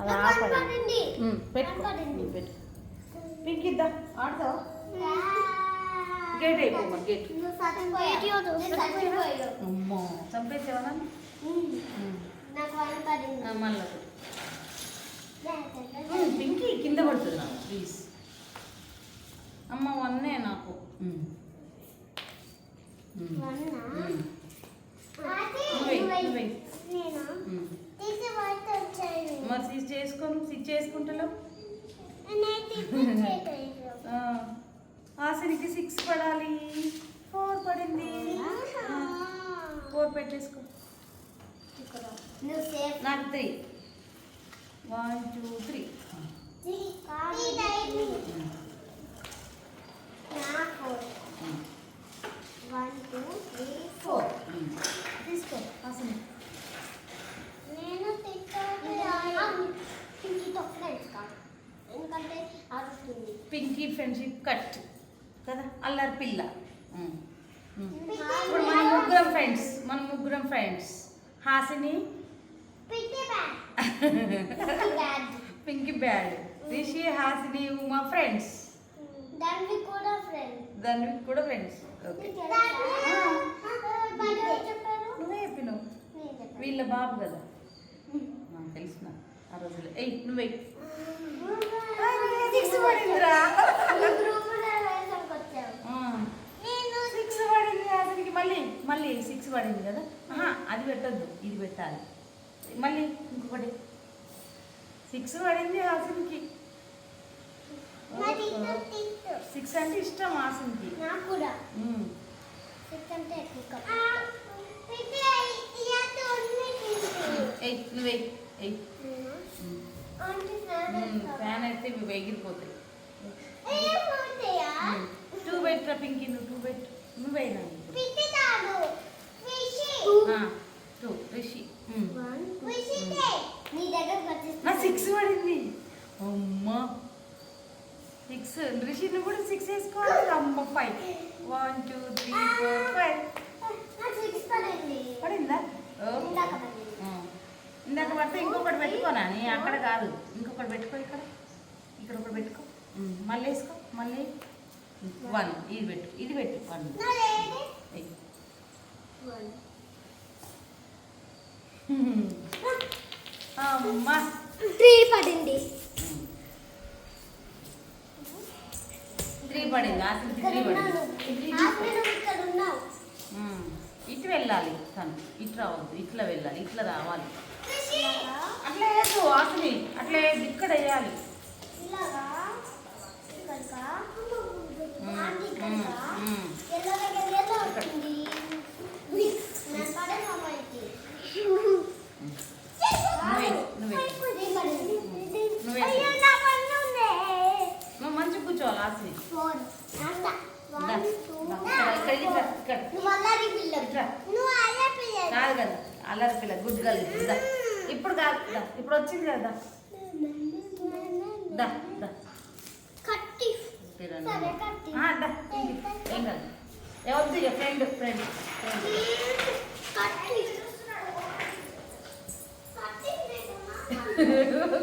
అది ఆపండి పెట్టుకో. పెట్టు పింక్ ఇద్దా? ఆడతావా? గేట్ అయిపోమ్మా గేట్. అమ్మో చంపేసేవా? మళ్ళా పింకీ కింద పడుతుంది నాకు ప్లీజ్. అమ్మ వన్నే నాకు. ఉమ్. మరి సిచ్ చేసుకోను సిచ్ చేసుకుంటలేవు ఆశనికి సిక్స్ పడాలి. ఫోర్ పడింది. ఫోర్ పెట్టేసుకో. నాకు three one two three one two three four తీసుకో ఆశని నేను ఇంటితో ఫ్రెండ్స్ కాదు ఎందుకంటే అరుస్తుంది పింకీ ఫ్రెండ్షిప్ కట్ కదా అల్లరి పిల్ల ఉమ్. ఉమ్. ఇప్పుడు మన ముగ్గురం ఫ్రెండ్స్ మన ముగ్గురం friends Hasini పిట్టి bag bag Pinky bad Rishi Hasini మా ఫ్రెండ్స్ దానికి కూడా ఫ్రెండ్ దానికి కూడా ఫ్రెండ్స్ ఓకే చెప్పారు నువ్వే చెప్పినావు వీళ్ళ బాబు కదా నాకు తెలుసు నాకు ఆ రోజుల్లో ఎయ్ నువ్వే సిక్స్ పడిందిరా సిక్స్ పడింది అతనికి మళ్ళీ మళ్ళీ సిక్స్ పడింది కదా ఆహా, అది పెట్టొద్దు ఇది పెట్టాలి. మళ్ళీ ఇంకొకటి. సిక్స్ పడింది హాసన్కి సిక్స్ అంటే ఇష్టం హాసన్కి నాకు కూడా. ఉమ్. సిక్స్ అంటే ఎక్కువ ఎయ్ నువ్వే ఎయ్ ఫ్యాన్ అయితే ఇవి ఎగిరిపోతాయి టూ పెట్టరా పింకీ నువ్వు టూ పెట్టు నువ్వైనా టూ రిషి. నీ దగ్గర నా సిక్స్ పడింది. అమ్మా. సిక్స్. రిషిని కూడా సిక్స్ వేసుకోవాలి అమ్మ? Five. One two three four five. Six పడింది. పడిందా? ఇందాక పడితే ఇంకొకటి పెట్టుకోనా? నీ అక్కడ కాదు. ఇంకొకటి పెట్టుకో ఇక్కడ. ఇక్కడ ఒకటి పెట్టుకో. మళ్ళీ వేసుకో. మళ్ళీ. వన్. ఇది పెట్టు. ఇది పెట్టు. వన్ నా లేడీ ఎయ్. వన్ అమ్మా త్రీ పడింది త్రీ పడింది ఆశకి త్రీ ఇటు వెళ్ళాలి తను. ఇటు రావద్దు ఇట్లా వెళ్ళాలి ఇట్లా రావాలి. అట్లా వేయద్దు ఆకుని అట్లా వేయద్దు ఇక్కడ వేయాలి. ఇలాగా ఇక్కడికా ఉమ్, ఆంటీ ఉమ్, ఇక్కడికా ఉమ్. ఎల్లో దగ్గర ఎల్లో వచ్చింది నేను పడే అమ్మాయికి నువ్వే నువ్వే త్రీ పడింది నువ్వే. అయ్యో నా పన్ను ఉంది నువ్వు మంచి కూర్చోవాలి ఆశని ఫోర్ అంట దా, వన్ టూ దా, ఇక్కడ ఇక్కడ ఇక్కడ ఇక్కడ నువ్వు అల్లరి పిల్ల ఇట్రా. నువ్వు అల్లరి పిల్ల కాదు కదా అల్లరి పిల్ల గుడ్ గర్ల్ దా ఇప్పుడు కాదు దా ఇప్పుడు వచ్చింది కదా దా దా కట్టి తిరండి. సరే, కత్తి. ఆ, దా ఏం కాదు ఎవరిది ఇక ఫ్రెండ్ ఫ్రెండ్ ఫ్రెండ్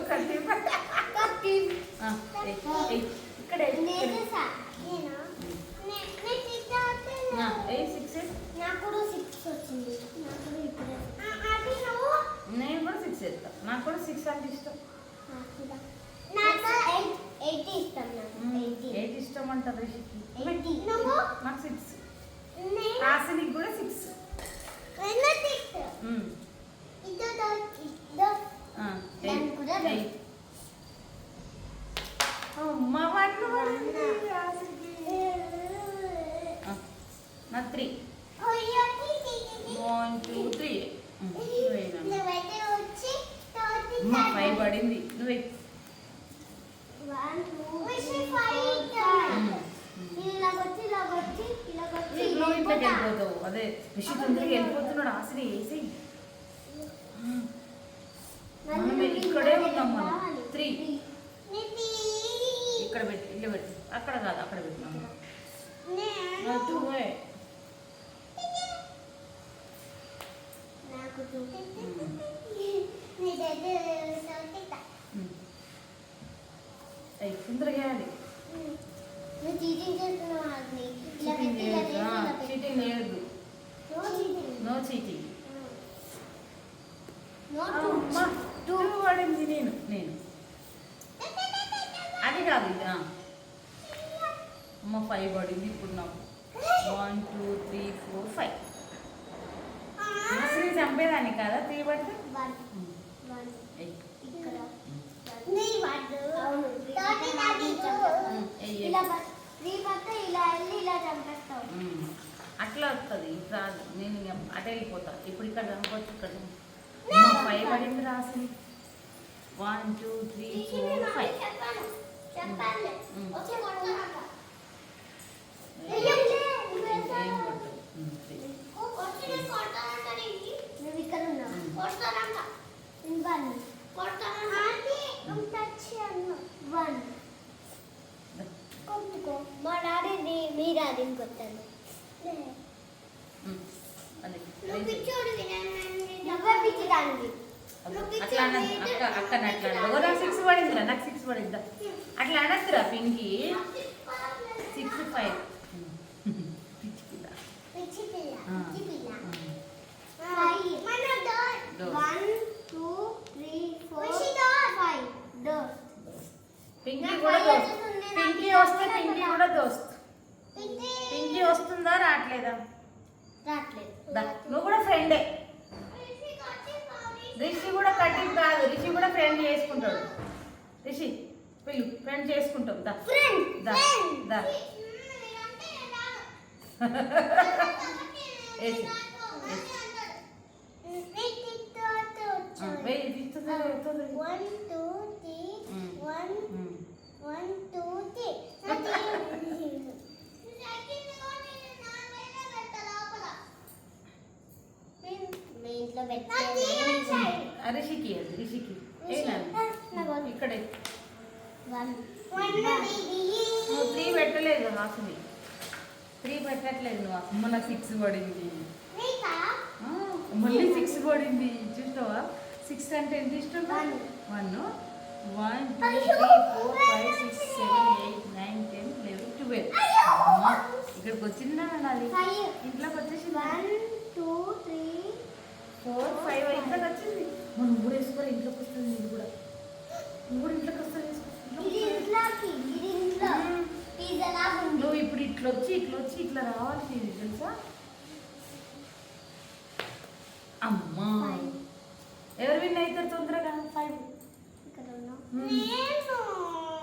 కట్టి కత్తి కట్టి ఆ, ఏయ్, ఏయ్, ఇక్కడే నేను సా నేనా నే- నేను సిక్స్ అవుతే ఆ, ఏయ్ సిక్స్ నాకు కూడా సిక్స్ వచ్చింది. నాకు కూడా ఇప్పుడే అది నువ్వు? నేను కూడా సిక్స్ వేస్తాను నాకు కూడా సిక్స్ అంటే ఇష్టం ఎయిట్ ఇష్టం అంటారు నాకు సిక్స్ హాసినికి కూడా సిక్స్ అమ్మ ఆ, నా త్రీ వన్ టూ త్రీ అమ్మ ఫైవ్ పడింది. నువ్వే నువ్వు వెళ్ళిపోతావు? అదే రిషి తొందరగా వెళ్ళిపోతున్నాడు. హాసిని వేసి మనం ఇక్కడే ఉన్నాం మనం. త్రీ ఇక్కడ పెట్టి ఇల్లు పెట్టి. అక్కడ కాదు అక్కడ పెట్టినాము టూ తొందరగా లేదు. నో టూ పడింది నేను నేను. అది కాదు అమ్మ ఫైవ్ పడింది ఇప్పుడు నాకు. One two three four five చంపేదాన్ని కదా? ఉమ్. అట్లా వస్తుంది ఇట్లా నేను అటే వెళ్ళిపోతా. ఇప్పుడు ఇక్కడ చంపొచ్చు ఇక్కడ ఫైవ్ పడింది రాసింది one two three four five చెప్పాను ఉమ్. వచ్చి కొడతాను నువ్వు ఇక్కడ ఉన్నావు ఉమ్. కొడతానంట వన్ కొడతానంట టచ్ అన్న వన్ కొట్టుకో మా డాడీ మీ డాడీని కొట్టాను అది నువ్వు పిచ్చోడు నువ్వే పిచ్చిదానికి అట్లా అన్నది అక్క అక్కని అట్లా అన్నది. ఓ నాకు సిక్స్ పడిందిరా నాకు సిక్స్ పడిందా. అట్లా అనద్దురా పింకి సిక్స్ ఫైవ్ పిచ్చి పిల్ల. పిచ్చి పిల్ల ఆ. పిచ్చి పిల్ల ఉమ్. మన door Door. One two three four five door Pinky కూడా దోస్త్ వేస్తుంది. పింకీ నాకు. వస్తే పింకీ వేస్తుంది. కూడా దోస్త్ పింకీ వస్తుందా? రావట్లేదా? రావట్లేదు. దా, నువ్వు కూడా ఫ్రెండే రిషి కూడా కటింగ్ కాదు. రిషి కూడా ఫ్రెండ్ చేసుకుంటాడు. రిషి పిల్లు ఫ్రెండ్ చేసుకుంటాం. దా. ఫ్రెండ్ దా, దా. ఏసి, వెయ్యి, ఇది. One two three. One. One two three రిషికి అది రిషికి? ఇక్కడే త్రీ పెట్టలేదు హాసుని త్రీ పెట్టట్లేదు నువ్వు అమ్మ సిక్స్ పడింది ఆ, మళ్ళీ సిక్స్ పడింది చూస్తావా సిక్స్ అంటే ఎంత ఇష్టం. One. One. Two. Three four five six seven eight nine ten eleven twelve. ఇక్కడికి వచ్చిందా Five. ఇంట్లోకి వచ్చేసింది? One two three four five ఇంట్లోకి వచ్చింది. మనం కూడా వేసుకోవాలి ఇంట్లోకి వస్తుంది నీది కూడా. నువ్వు కూడా ఇంట్లోకి వస్తుంది నువ్వు ఇప్పుడు ఇట్లా వచ్చి ఇట్లా వచ్చి ఇట్లా రావాల్సింది తెలుసా అమ్మా Five. ఎవరు విన్ అవుతారు తొందరగా ఫైవ్ ఇక్కడ ఉన్నావు మ్మ్. నేను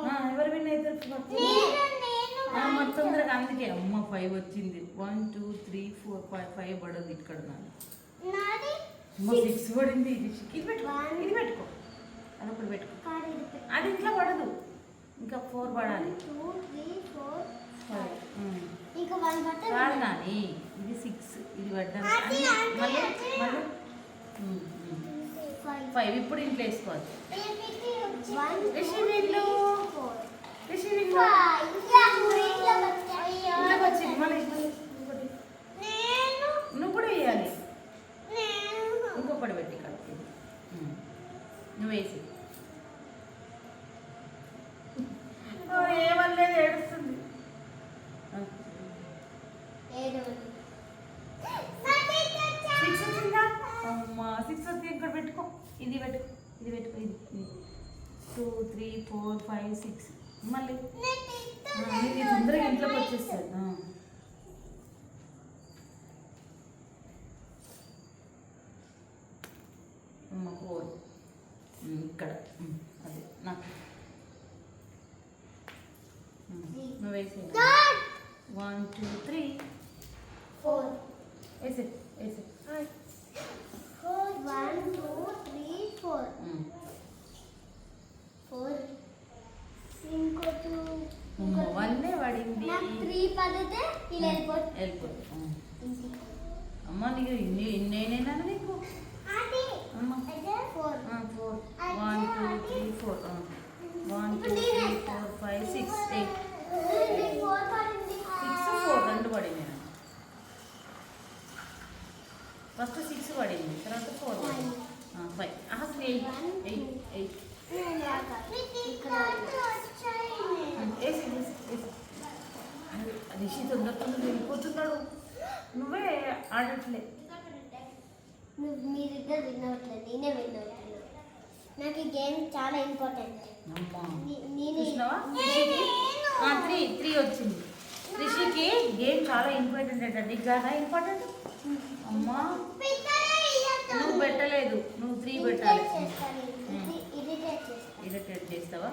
ఆ, ఎవరు విన్ అవుతారు నేను నేను ఆ, మరి తొందరగా అందుకే అమ్మ ఫైవ్ వచ్చింది. One two three four five five పడదు ఇక్కడ నాది సిక్స్ పడింది. ఇది ఇది పెట్టుకో. ఇది పెట్టుకో. అదొకటి పెట్టుకో. అది ఇంట్లో పడదు. ఇంకా ఫోర్ పడాలి. కాదు నాని ఇది సిక్స్ ఇది పడ్డా మళ్ళీ. మళ్ళీ. ఫైవ్ ఇప్పుడు ఇంట్లో వేసుకోవాలి. వన్ రిషి వీళ్ళు ఫోర్ రిషి వీళ్ళు ఫైవ్ ఇంట్లోకి వచ్చింది మళ్ళీ మళ్ళీ ఇంకోటి. నేను నువ్వు కూడా వేయాలి నేను ఇంకొకటి పెట్టి ఇక్కడ మ్మ్. నువ్వు వేసి ఓ, ఏమనలేదు ఏడుస్తుంది ఆ. ఏడు సిక్స్ వచ్చిందా అమ్మా సిక్స్ వస్తే ఇక్కడ పెట్టుకో ఇది పెట్టుకో ఇది పెట్టుకో ఇది ఇది two three four five six మళ్ళీ ఆ, ఇది తొందరగా ఇంట్లోకి వచ్చేస్తుంది ఆ. అమ్మ ఫోర్ ఉమ్, ఇక్కడ ఉమ్, అది నాకు ఉమ్, నువ్వు వేసే వన్ టూ త్రీ ఫోర్ వేసే వేసే వన్ టూ త్రీ ఫోర్ ఉమ్. ఫోర్ ఇంకో టూ అమ్మ, వన్నే పడింది త్రీ పడితే ఇలా వెళ్ళిపోతుంది వెళ్ళిపోతుంది. అమ్మ నీకు ఇన్ని ఇన్నేనేనా నీకు four four one two three four one two three four five six eight four పడింది సిక్స్ ఫోర్ రెండు పడింది నాకు ఫస్ట్ సిక్స్ పడింది తర్వాత ఫోర్ పడింది ఫైవ్ అసలు ఎయిట్ ఎయిట్ వేసి రిషి వెళ్ళిపోతున్నాడు నువ్వే ఆడట్లే మీరిద్దరు విన్ నేనే విన్ అవుతున్నా నాకు ఈ గేమ్ చాలా ఇంపార్టెంట్ త్రీ త్రీ వచ్చింది రిషికి గేమ్ చాలా ఇంపార్టెంట్ అంట నీకు ఇంపార్టెంట్ అమ్మా. నువ్వు పెట్టలేదు. నువ్వు త్రీ పెట్టాలి. ఇరిటేట్ చేస్తావా?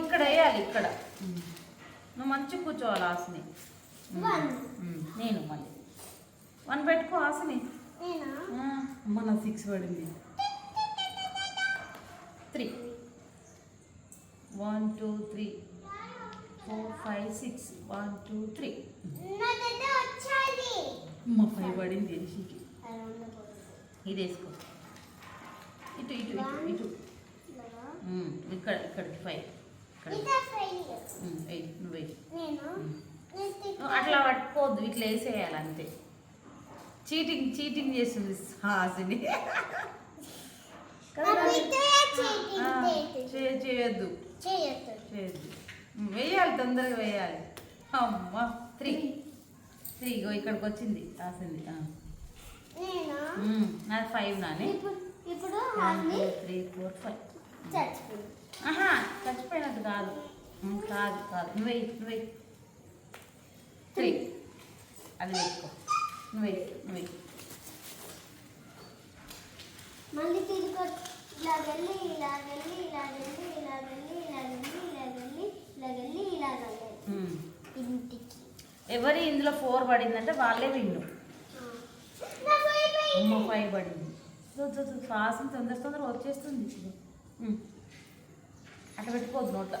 ఇక్కడ వేయాలి ఇక్కడ. నువ్వు మంచిగా కూర్చోవాలి ఆశని నేను మళ్ళీ. వన్ పెట్టుకో ఆశని నా సిక్స్ పడింది. Three one two three four five six one two three మా ఫైవ్ పడింది తెలిసికి ఇది వేసుకో. ఇటు ఇటు ఇటు ఇటు. ఇక్కడ ఇక్కడ. ఫైవ్ ఇక్కడ వెయ్యి నువ్వు అట్లా పట్టుకోవద్దు ఇట్లా వేసేయాలి అంతే. చీటింగ్ చీటింగ్ చేస్తుంది హాసిని. చేయొద్దు. చేయొద్దు. వేయాలి తొందరగా వేయాలి. అమ్మ త్రీ. త్రీ ఇగో ఇక్కడికి వచ్చింది రాసింది. నాది ఫైవ్ నాని. ఇప్పుడు త్రీ ఫోర్ ఫైవ్. ఆహా చచ్చిపోయినట్టు కాదు. కాదు కాదు. నువ్వే నువ్వే. త్రీ. అది వేసుకో నువ్వే నువ్వే. మళ్ళీ తిరిగి ఇలా వెళ్ళి ఇలా వెళ్ళి ఇలా వెళ్ళి ఇలా వెళ్ళి ఇలా వెళ్ళి ఇలా వెళ్ళి ఇలా వెళ్ళి ఇలా వెళ్ళి. ఇంటికి ఎవరి ఇందులో ఫోర్ పడిందంటే వాళ్ళే విన్ను అయిపోయింది. అమ్మ ఫైవ్ పడింది శ్వాసం తొందర తొందర వచ్చేస్తుంది. అట్లా పెట్టుకోవద్దు నోట్ల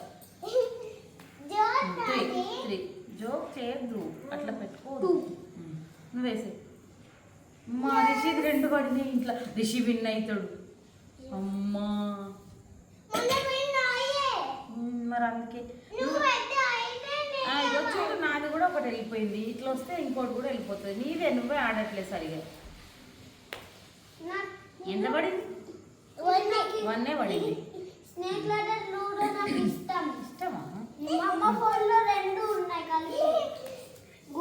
జోక్ త్రీ నాది. త్రీ జోక్ చేయొద్దు అట్లా పెట్టుకోవద్దు Two. ఉమ్. నువ్వు వేసే మా రిషిది రెండు పడినాయి ఇంట్లో రిషి విన్ అవుతాడు అమ్మా. మరి అందుకే. ఇదో చూడు నాది కూడా ఒకటి వెళ్ళిపోయింది. ఇట్లా వస్తే ఇంకోటి కూడా వెళ్ళిపోతుంది. నీదే నువ్వే ఆడట్లేదు సరిగా. ఎంత పడింది? వన్నే పడింది. ఇష్టమా?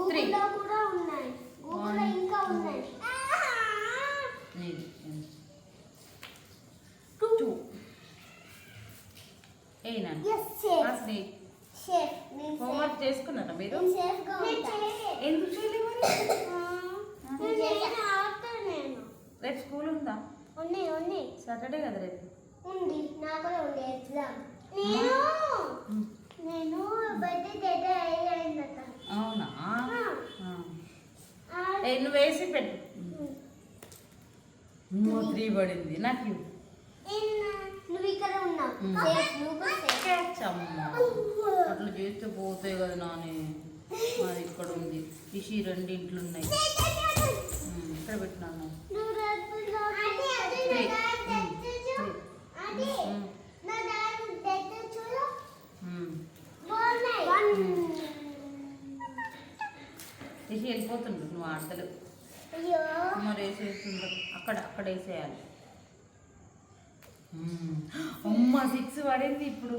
త్రీ కూడా ఉన్నాయి. ఇంకా ఉన్నాయి. ఏ హోంవర్క్ మీరు? ఎందుకు చేయలేదు రేపు స్కూల్ ఉందా? సాటర్డే కదా రేపు. ఉంది. నాకు నేను? నేను బర్త్డే అవునా? ఏ నువ్వు వేసి పెట్టు. త్రీ పడింది. నాకు నువ్వు ఇక్కడ ఉన్నావు. అట్లా చేస్తే పోతాయి కదా నాని. మాది ఇక్కడ ఉంది. ఇషి రెండు ఇంట్లు ఉన్నాయి. ఇక్కడ పెట్టినాను ఇషి వెళ్ళిపోతుండ్రు నువ్వు ఆడతలు మరి వేసేస్తుండ్రు అక్కడ అక్కడ వేసేయాలి. అమ్మ సిక్స్ పడింది ఇప్పుడు.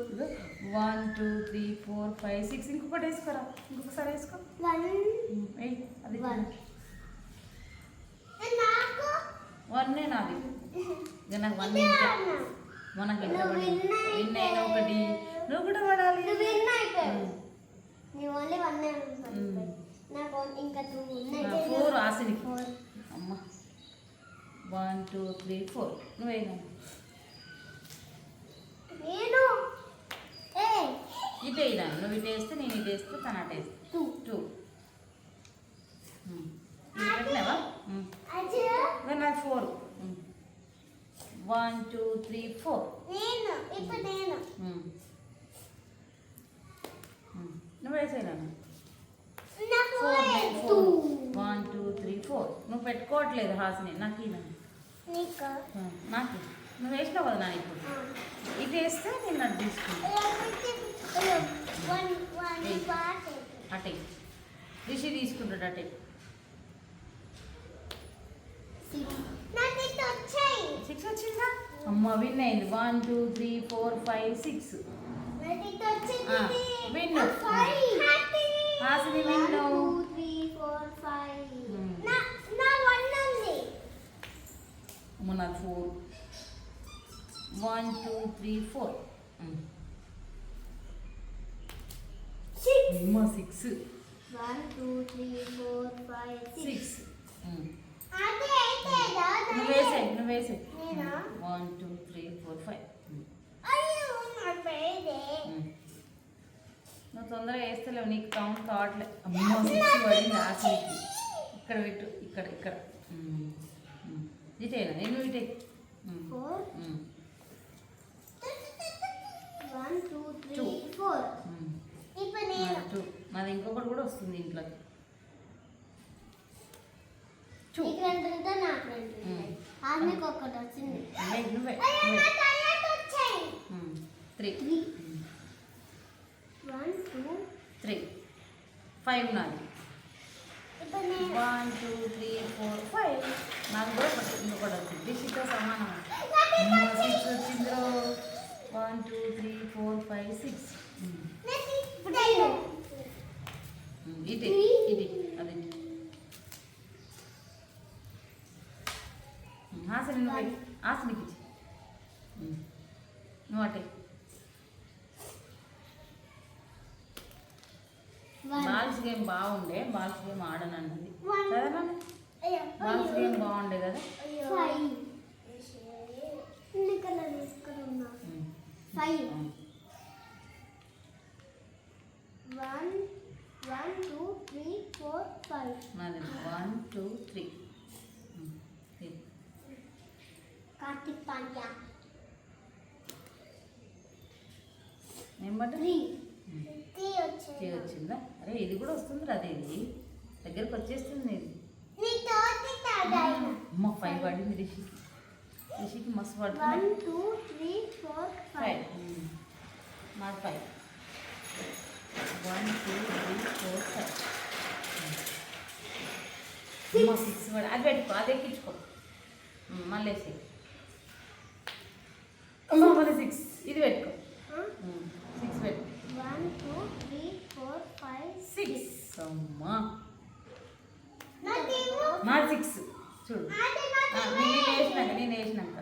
One two three four five six ఇంకొకటి వేసుకోరా? ఇంకొకసారి వేసుకో. అది వన్నే నాది. ఇక. నాకు వన్ మనకి విన్ అయిన ఒకటి. నువ్వు కూడా పడాలి. ఫోర్ ఆశనికి అమ్మ. వన్ టూ త్రీ ఫోర్ నువ్వేనా ఇటు వేయడానికి నువ్వు ఇటు వేస్తే నేను ఇటు వేస్తే తన అటు two. Two. Four. One two three four. నువ్వు వేసేయలేను వన్ టూ త్రీ ఫోర్. నువ్వు పెట్టుకోవట్లేదు హాసిని. నాకు నాకు? నువ్వు వేసినావు కదా నా ఇప్పుడు? ఇది వేస్తే నేను అది తీసుకుంటాను అటే. రిషి తీసుకుంటాడు అటే. సిక్స్. వచ్చిందా? అమ్మ విన్ అయింది. One two three four five six. Win. Hasini win. నాకు four. One two three four six అమ్మ six one two three four five six six అదే అయితే నువ్వు వేసే నువ్వు వేసే నేనా? One two three four five నువ్వు తొందరగా వేస్తలేవు నీకు కౌంట్ కావట్లే అమ్మ సిక్స్ పడింది ఆశకి ఇక్కడ పెట్టు ఇక్కడ ఇక్కడ. ఇటేనా నేను ఇటే టూ టూ నాది ఇంకొకటి కూడా వస్తుంది టూ ఉంటాయి ఆమెకు ఒకటి వచ్చింది. నువ్వే. Three one two three five నాది. One two three four five నాకు కూడా ఒకటి ఇంకొకటి వచ్చింది. సమానం ఫైవ్ సిక్స్. ఇది ఇది అది హాసని నువ్వు హాసనికి నువ్వు అటే. బాల్స్ గేమ్ బాగుండే బాల్స్ గేమ్ ఆడనన్నది One. కదా అయ్యో. బాల్స్ గేమ్ బాగుండే కదా? ఫైవ్ ఎన్ని కలర్ తీసుకున్నా five one one two three four five నాది one two three Karthik Pandya number T వచ్చింది? అరే ఇది కూడా వస్తుంది అదే. ఇది దగ్గరకు వచ్చేస్తుంది ఇది అమ్మ ఫైవ్ పడింది రిషికి. రిషికి మస్తు పడుతుంది. ఫైవ్. మాది five. One two three four five. అమ్మ సిక్స్ పడి అది పెట్టుకో అది ఎక్కించుకో. మళ్ళీ అమ్మ. మళ్ళీ సిక్స్. ఇది పెట్టుకో. సిక్స్ పెట్టుకో one two three four five six అమ్మా సిక్స్ చూడు. నేను వేసినాక నేను వేసినాక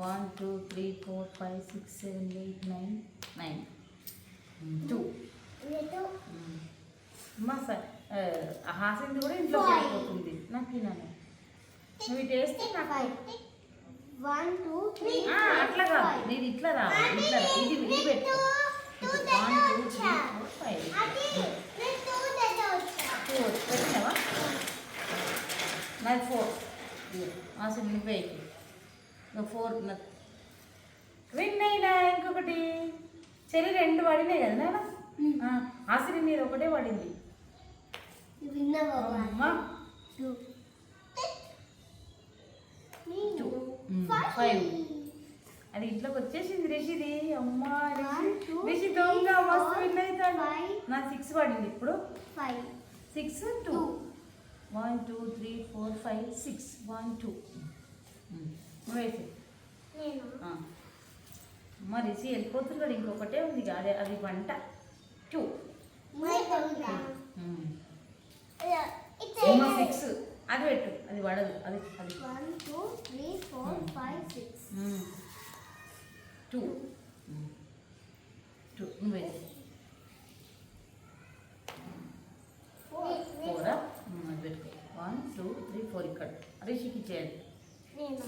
one two three four five six seven eight nine nine two. మా సార్ హాసింది కూడా ఇంట్లో. వెళ్ళిపోతుంది నాకు తిన్నాను నువ్వు ఇటు వేస్తే నాకు వన్ టూ త్రీ ఆ, అట్లా కాదు ఇట్లా రావాలి ఇట్లా. ఇది ఇది పెట్టు. One two three four five two పెట్టినావా? నాది ఫోర్ ఫోర్ విన్ అయినా ఇంకొకటి. చెల్లి రెండు పడినాయి కదా నాన్న? హాసిని మీద ఒకటే పడింది అమ్మా. Five. అది ఇంట్లోకి వచ్చేసింది రిషిది. అమ్మా రిషి. దొంగ మస్తు విన్ అవుతాడు. నా సిక్స్ పడింది ఇప్పుడు. Five six two one two three four five six one two వేసి నేను. అమ్మ రిషి వెళ్ళిపోతున్నాడు ఇంకొకటే ఉంది అదే అది వంట. టూ సిక్స్ అది పెట్టు అది పడదు అది అది. One two three four five six two two నువ్వు ఫోరా అది పెట్టుకో. వన్ టూ త్రీ ఫోర్ ఇక్కడ. రిషికి ఇచ్చేయండి నేను?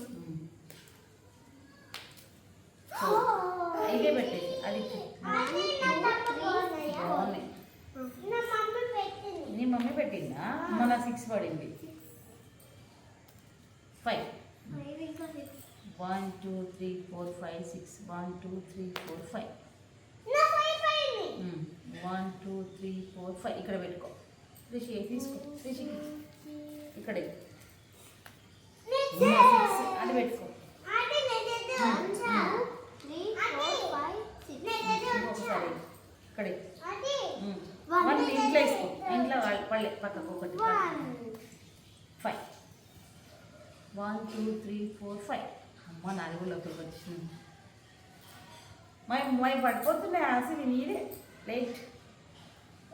ఇదే పెట్టేసి అది ఇచ్చే బాగున్నాయి. పెట్టింది. నీ మమ్మీ పెట్టిందా? మన సిక్స్ పడింది ఫైవ్ ఫైవ్ ఇంకా six one two three four five six one two three four five. One two three four five. ఇక్కడ పెట్టుకో. రిషి తీసుకో. రిషికి ఇక్కడ. సిక్స్ అది పెట్టుకో. ఇక్కడ. వన్ ఇంట్లో వేసుకో. ఇంట్లో పళ్ళే పక్కకు ఒకటి. Five. One two three four five. అమ్మ నాలుగు లోపలికి వచ్చింది మై మై పడిపోతున్నాయి ఆశ మీరే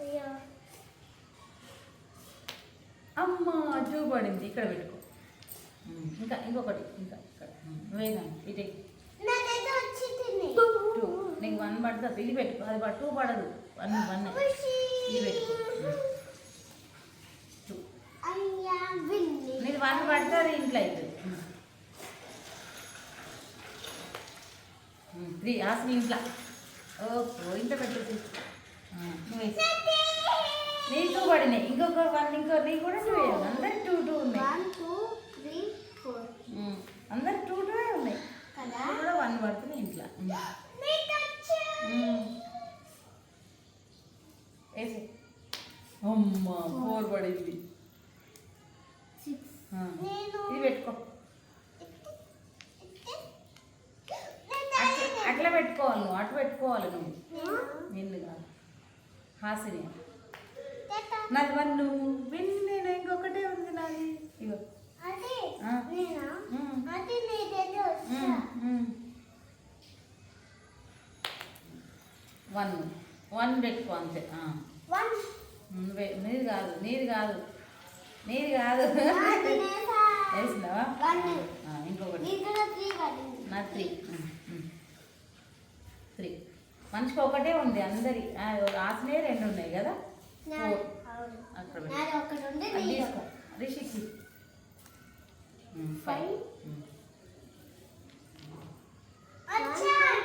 అయ్యో. అమ్మ టూ పడింది. ఇక్కడ పెట్టుకో. ఇంకా ఇంకొకటి. ఇంకా ఇక్కడ. వేగా ఇటే. నీకు వన్ పడుతుంది ఇది పెట్టుకో. అది పట్టు టూ పడదు. One one. ఇది పెట్టుకో. నీది వన్ పడుతుంది ఇంట్లో అవుతుంది త్రీ ఆసన ఇంట్లో. ఓహో ఇంట్లో పెట్టు నీ టూ పడినాయి ఇంకొక వన్ ఇంకో నీ కూడా టూ అందరు టూ టూ ఉన్నాయి. అందరు టూ టూ ఉన్నాయి. కూడా వన్ పడుతున్నాయి ఇంట్లో. వేసి అమ్మ ఫోర్ పడింది. ఇది పెట్టుకో అట్లా అట్లా పెట్టుకోవాలి నువ్వు అటు పెట్టుకోవాలి నువ్వు. నిన్ను కాదు. హాసిని. నాది వన్ నువ్వు. విన్ నేను ఇంకొకటే ఉంది నాది. ఇగో. వన్. వన్ పెట్టుకో అంతే. నువ్వే నీది కాదు నీది కాదు. నీది కాదు. వేసినావా? ఇంకొకటి. నీ త్రీ మనిషికి ఒకటే ఉంది అందరి. ఆసనే రెండు ఉన్నాయి కదా. రిషికి. Five.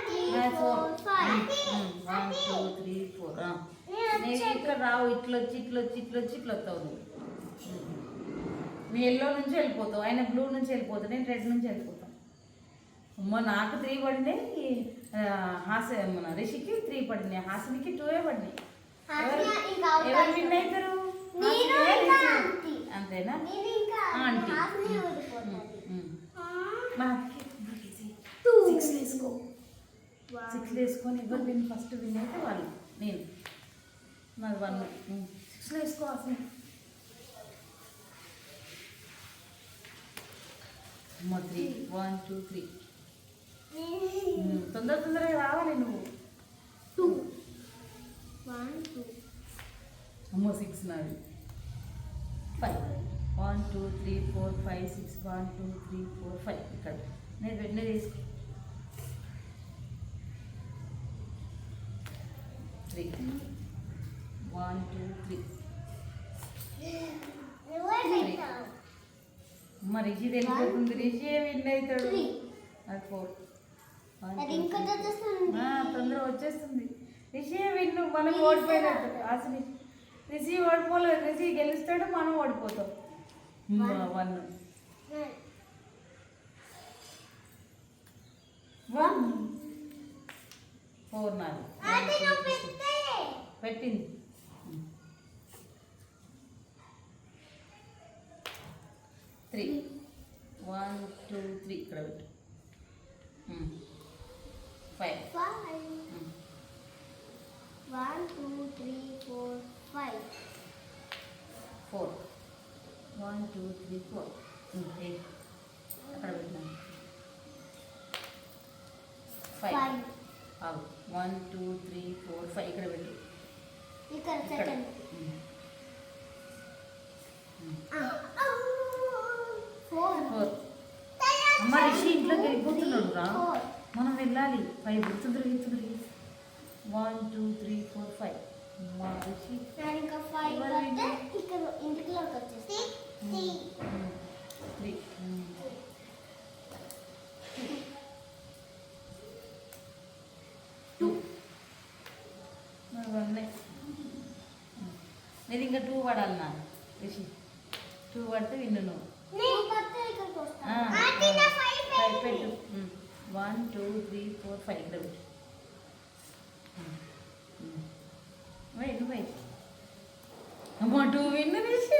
Three four. One two. Three ఇట్లా రావు ఇట్లా వచ్చి ఇట్లా వచ్చి ఇట్లా వచ్చి ఇట్లా వస్తావు నువ్వు. ఎల్లో నుంచి వెళ్ళిపోతావు. ఆయన బ్లూ నుంచి వెళ్ళిపోతావు. నేను రెడ్ నుంచి వెళ్ళిపోతాను అమ్మ నాకు త్రీ పడినాయి. హాస మన రిషికి త్రీ పడినాయి. హాసినికి టూవే పడినాయి. హాసిని ఎవరు-. విన్ అవుతారు. అంతేనా? ఆంటీ. టూ. సిక్స్ వేసుకో. సిక్స్ వేసుకొని ఎవరు విన్ ఫస్ట్ విన్ అయితే వాళ్ళు. నేను. నాది వన్ సిక్స్లో వేసుకో అసలు అమ్మ త్రీ వన్ టూ త్రీ తొందర తొందరగా రావాలి నువ్వు. టూ వన్ టూ అమ్మో సిక్స్ నాది. Five one two three four five six one two three four five ఇక్కడ. నేను వెంటనే తీసుకో. త్రీ వన్ టూ త్రీ మరి రిషి తెలిపోతుంది రిషి విన్ అవుతాడు. అది ఫోర్. తొందర వచ్చేస్తుంది. రిషి విన్ను మనం ఓడిపోయినట్టు. అసలు రిషి. ఓడిపోలేదు రిషి గెలుస్తాడు మనం ఓడిపోతాం. వన్. వన్. ఫోర్. పెట్టే. పెట్టింది త్రీ వన్ టూ త్రీ ఇక్కడ పెట్టు five five one two three four five four one two three four eight అక్కడ పెట్టినాను ఫైవ్ ఫైవ్ అవు one two three four five ఇక్కడ పెట్టు ఇక్కడ ఫోర్ అమ్మ రిషి ఇంట్లోకి వెళ్ళిపోతున్నాడు రా ఫోర్ మనం వెళ్ళాలి ఫైవ్ తొందరగా తొందరగా one two three four five మా రిషి ఇంకా ఫైవ్ ఇంటిలోకి వచ్చేసి త్రీ టూ నేను ఇంకా టూ పడాలి నా. రిషి టూ పడితే విన్ను నువ్వు ఫైవ్ పెట్టు one two three four five ఇక్కడ పెట్టు వై నువ్వు મોટું વિનર છે